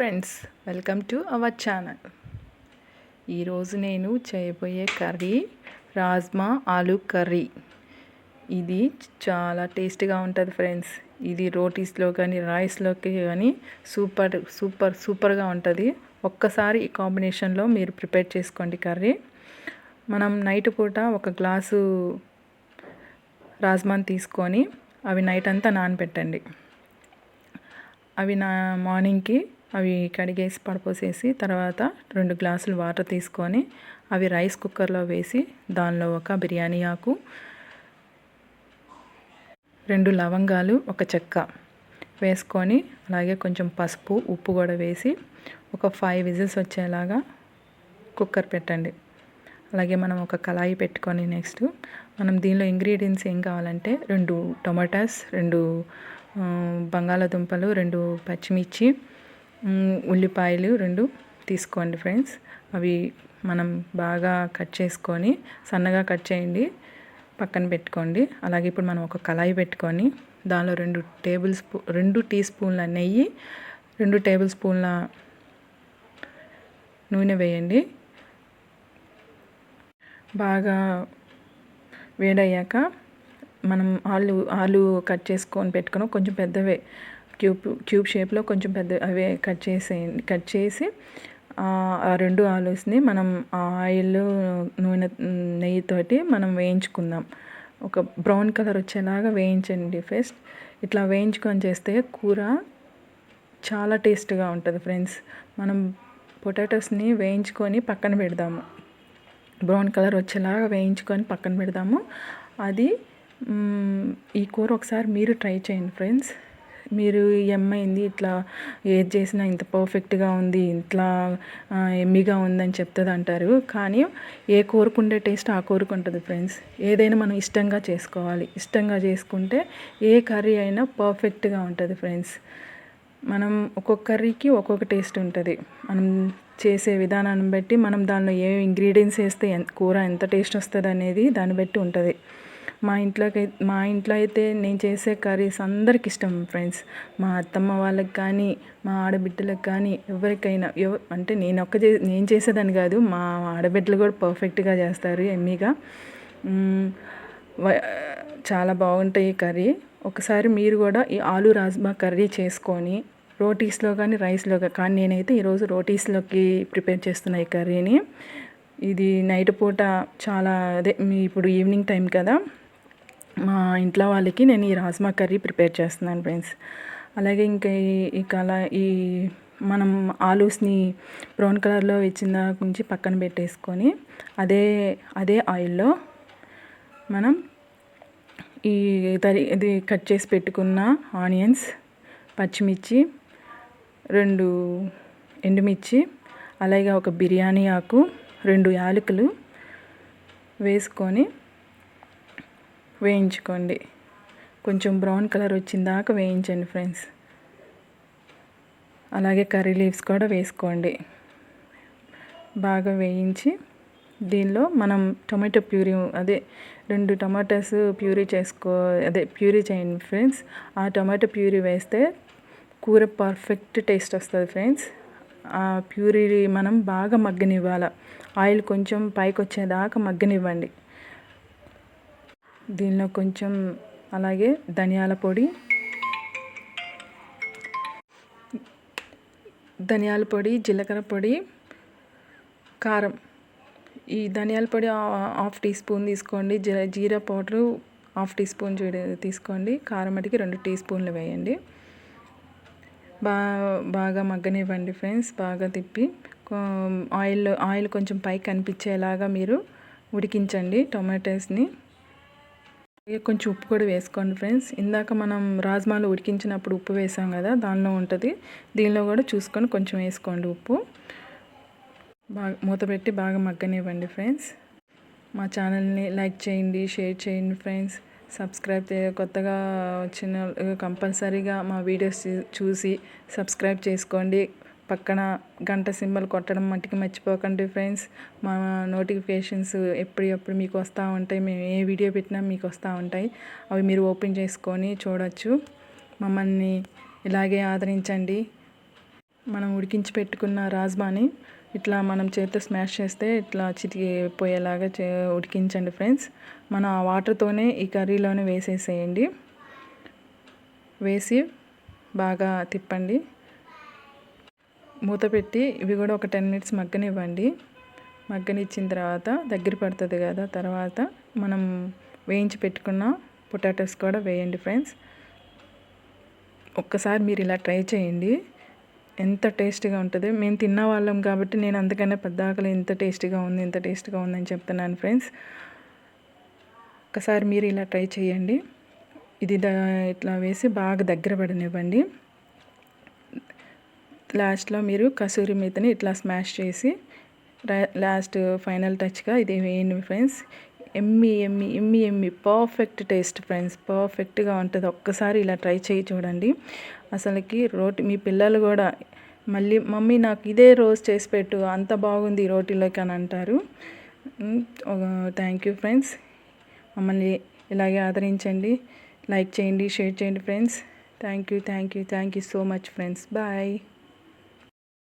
Friends welcome to our channel. ఈరోజు నేను చేయబోయే కర్రీ రాజ్మా ఆలు కర్రీ. ఇది చాలా టేస్ట్గా ఉంటుంది ఫ్రెండ్స్. ఇది రోటీస్లో కానీ రైస్లోకి కానీ సూపర్ సూపర్ సూపర్గా ఉంటుంది. ఒక్కసారి ఈ కాంబినేషన్లో మీరు ప్రిపేర్ చేసుకోండి కర్రీ. మనం నైట్ పూట ఒక గ్లాసు రాజ్మాని తీసుకొని అవి నైట్ అంతా నానబెట్టండి. అవి నా మార్నింగ్కి అవి కడిగేసి పడిపోసేసి తర్వాత రెండు గ్లాసులు వాటర్ తీసుకొని అవి రైస్ కుక్కర్లో వేసి దానిలో ఒక బిర్యానీ ఆకు రెండు లవంగాలు ఒక చెక్క వేసుకొని అలాగే కొంచెం పసుపు ఉప్పు కూడా వేసి ఒక ఫైవ్ విజిల్స్ వచ్చేలాగా కుక్కర్ పెట్టండి. అలాగే మనం ఒక కళాయి పెట్టుకొని నెక్స్ట్ మనం దీనిలో ఇంగ్రీడియంట్స్ ఏం కావాలంటే రెండు టొమాటోస్ రెండు బంగాళాదుంపలు రెండు పచ్చిమిర్చి ఉల్లిపాయలు రెండు తీసుకోండి ఫ్రెండ్స్. అవి మనం బాగా కట్ చేసుకొని సన్నగా కట్ చేయండి. పక్కన పెట్టుకోండి. అలాగే ఇప్పుడు మనం ఒక కళాయి పెట్టుకొని దానిలో రెండు టేబుల్ స్పూ రెండు టీ స్పూన్ల నెయ్యి రెండు టేబుల్ స్పూన్ల నూనె వేయండి. బాగా వేడయ్యాక మనం ఆలు ఆలు కట్ చేసుకొని పెట్టుకుని కొంచెం పెద్దవే క్యూబ్ క్యూబ్ షేప్లో కొంచెం పెద్ద అవే కట్ చేసేయండి కట్ చేసి ఆ రెండు ఆలూస్ని మనం ఆయిల్ నూనె నెయ్యితోటి మనం వేయించుకుందాం. ఒక బ్రౌన్ కలర్ వచ్చేలాగా వేయించండి ఫస్ట్. ఇట్లా వేయించుకొని చేస్తే కూర చాలా టేస్ట్గా ఉంటుంది ఫ్రెండ్స్. మనం పొటాటోస్ని వేయించుకొని పక్కన పెడదాము. బ్రౌన్ కలర్ వచ్చేలాగా వేయించుకొని పక్కన పెడదాము. అది ఈ కూర ఒకసారి మీరు ట్రై చేయండి ఫ్రెండ్స్. మీరు ఈ అమ్మాయింది ఇట్లా ఏది చేసినా ఇంత పర్ఫెక్ట్గా ఉంది ఇట్లా ఎమ్మిగా ఉందని చెప్తుంది అంటారు కానీ ఏ కోరుకుండే టేస్ట్ ఆ కూరకు ఉంటుంది ఫ్రెండ్స్ ఏదైనా మనం ఇష్టంగా చేసుకోవాలి. ఇష్టంగా చేసుకుంటే ఏ కర్రీ అయినా పర్ఫెక్ట్గా ఉంటుంది ఫ్రెండ్స్ మనం ఒక్కొక్క కర్రీకి ఒక్కొక్క టేస్ట్ ఉంటుంది. మనం చేసే విధానాన్ని బట్టి మనం దానిలో ఏ ఇంగ్రీడియంట్స్ వేస్తే కూర ఎంత టేస్ట్ వస్తుంది అనేది దాన్ని బట్టి ఉంటుంది. మా ఇంట్లోకి మా ఇంట్లో అయితే నేను చేసే కర్రీస్ అందరికి ఇష్టం ఫ్రెండ్స్ మా అత్తమ్మ వాళ్ళకి కానీ మా ఆడబిడ్డలకు కానీ ఎవరికైనా ఎవ అంటే నేను ఒక్క చే నేను చేసేదాన్ని కాదు మా ఆడబిడ్డలు కూడా పర్ఫెక్ట్గా చేస్తారు ఎమ్మీగా. చాలా బాగుంటాయి కర్రీ. ఒకసారి మీరు కూడా ఈ ఆలు రాజ్మా కర్రీ చేసుకొని రోటీస్లో కానీ రైస్లో కానీ నేనైతే ఈరోజు రోటీస్లోకి ప్రిపేర్ చేస్తున్న ఈ కర్రీని. ఇది నైట్ పూట చాలా అదే ఇప్పుడు ఈవినింగ్ టైం కదా. మా ఇంట్లో వాళ్ళకి నేను ఈ రాజ్మా కర్రీ ప్రిపేర్ చేస్తున్నాను ఫ్రెండ్స్. అలాగే ఇంకా ఈ కల ఈ మనం ఆలూస్ని బ్రౌన్ కలర్లో ఇచ్చిన నుంచి పక్కన పెట్టేసుకొని అదే అదే ఆయిల్లో మనం ఈ తరి ఇది కట్ చేసి పెట్టుకున్న ఆనియన్స్ పచ్చిమిర్చి రెండు ఎండుమిర్చి అలాగే ఒక బిర్యానీ ఆకు రెండు యాలకులు వేసుకొని వేయించుకోండి. కొంచెం బ్రౌన్ కలర్ వచ్చిన దాకా వేయించండి ఫ్రెండ్స్. అలాగే కర్రీ లీవ్స్ కూడా వేసుకోండి. బాగా వేయించి దీనిలో మనం టొమాటో ప్యూరీ అదే రెండు టమాటాస్ ప్యూరీ చేసుకో అదే ప్యూరీ చేయండి ఫ్రెండ్స్. ఆ టొమాటో ప్యూరీ వేస్తే కూర పర్ఫెక్ట్ టేస్ట్ వస్తుంది ఫ్రెండ్స్. ఆ ప్యూరీ మనం బాగా మగ్గనివ్వాలి. ఆయిల్ కొంచెం పైకి వచ్చేదాకా మగ్గనివ్వండి. దీనిలో కొంచెం అలాగే ధనియాల పొడి. ధనియాల పొడి జీలకర్ర పొడి కారం. ఈ ధనియాల పొడి హాఫ్ టీ స్పూన్ తీసుకోండి. జీరా పౌడరు హాఫ్ టీ స్పూన్ తీసుకోండి. కారం మటుకి రెండు టీ స్పూన్లు వేయండి. బా బాగా మగ్గనివ్వండి ఫ్రెండ్స్. బాగా తిప్పి ఆయిల్ ఆయిల్ కొంచెం పైకి కనిపించేలాగా మీరు ఉడికించండి టొమాటోస్ని. కొంచెం ఉప్పు కూడా వేసుకోండి ఫ్రెండ్స్. ఇందాక మనం రాజ్మాలు ఉడికించినప్పుడు ఉప్పు వేసాం కదా దానిలో ఉంటుంది. దీనిలో కూడా చూసుకొని కొంచెం వేసుకోండి ఉప్పు. బాగా మూత పెట్టి బాగా మగ్గనివ్వండి ఫ్రెండ్స్. మా ఛానల్ని లైక్ చేయండి షేర్ చేయండి ఫ్రెండ్స్. సబ్స్క్రైబ్ కొత్తగా వచ్చిన కంపల్సరీగా మా వీడియోస్ చూసి సబ్స్క్రైబ్ చేసుకోండి. పక్కన గంట సింబల్ కొట్టడం మట్టికి మర్చిపోకండి ఫ్రెండ్స్. మా నోటిఫికేషన్స్ ఎప్పటికప్పుడు మీకు వస్తూ ఉంటాయి. మేము ఏ వీడియో పెట్టినా మీకు వస్తూ ఉంటాయి. అవి మీరు ఓపెన్ చేసుకొని చూడవచ్చు మమ్మల్ని ఇలాగే ఆదరించండి. మనం ఉడికించి పెట్టుకున్న రాజ్మాని ఇట్లా మనం చేతితో స్మాష్ చేస్తే ఇట్లా చితికిపోయేలాగా చే ఉడికించండి ఫ్రెండ్స్. మనం ఆ వాటర్తోనే ఈ కర్రీలోనే వేసేసేయండి. వేసి బాగా తిప్పండి. మూత పెట్టి ఇవి కూడా ఒక టెన్ మినిట్స్ మగ్గనివ్వండి. మగ్గనిచ్చిన తర్వాత దగ్గర పడుతుంది కదా తర్వాత మనం వేయించి పెట్టుకున్న పొటాటోస్ కూడా వేయండి ఫ్రెండ్స్. ఒక్కసారి మీరు ఇలా ట్రై చేయండి. ఎంత టేస్టీగా ఉంటుంది. మేము తిన్న వాళ్ళం కాబట్టి నేను అందుకనే పెద్దాకలు ఎంత టేస్టీగా ఉంది ఎంత టేస్ట్గా ఉందని చెప్తున్నాను ఫ్రెండ్స్. ఒకసారి మీరు ఇలా ట్రై చేయండి. ఇది ఇట్లా వేసి బాగా దగ్గర పడనివ్వండి. లాస్ట్లో మీరు కసూరి మీతని ఇట్లా స్మాష్ చేసి లాస్ట్ ఫైనల్ టచ్గా ఇది వేయండి ఫ్రెండ్స్. ఎమ్మి ఎమ్మి ఎమ్మి ఎమ్మి. Perfect taste friends. పర్ఫెక్ట్గా ఉంటుంది. ఒక్కసారి ఇలా ట్రై చేయి చూడండి. అసలుకి రోటి మీ పిల్లలు కూడా మళ్ళీ మమ్మీ నాకు ఇదే రోజు చేసి పెట్టు అంత బాగుంది రోటీలోకి అని అంటారు. Thank you friends. మమ్మల్ని ఇలాగే ఆదరించండి. లైక్ చేయండి షేర్ చేయండి friends. Thank you thank you thank you so much friends. Bye.